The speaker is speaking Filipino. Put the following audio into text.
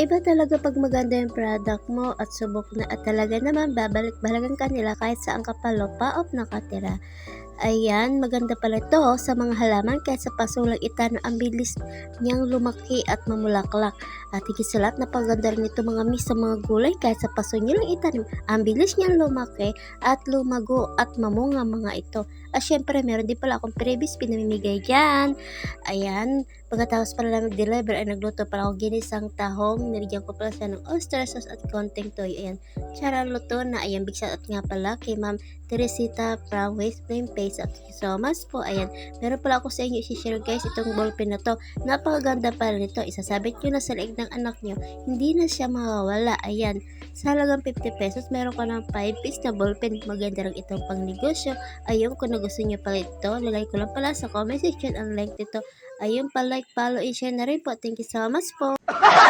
Iba talaga pag maganda yung product mo at subok na at talaga naman babalik-balikan ka nila kahit saan ka pa lupa o nakatira. Ayan, maganda pala oh, sa mga halaman kahit sa pasulang itano ang bilis niyang lumaki at mamulaklak. At higit sa lahat, napaganda rin ito mga miss sa mga gulay kahit sa paso niyo lang itanim. Ang bilis niyang lumaki at lumago at mamunga mga ito. At syempre, meron din pala akong previous pinamimigay dyan. Ayan, pagkatapos pala na mag-deliver ay nagluto pala ako ginisang tahong. Nilagyan ko pala siya ng oyster sauce at konting toy. Ayan, tsara luto na. Ayan, big shout out nga pala kay Ma'am Teresita from West Flame Face. At so much po. Ayan, meron pala ako sa inyo i-share guys itong ballpen na to. Napakaganda pala nito. Isasabit nyo na sa leeg ng anak nyo. Hindi na siya mawawala. Ayan, sa halagang 50 pesos, meron ka ng 5 piece na ballpen. Maganda rin itong pang negosyo. Ayun, kung gusto nyo pala ito, lalagay ko lang pala sa comment section ang link nito. Ayun pa, like, follow, and share na rin po. Thank you so much po.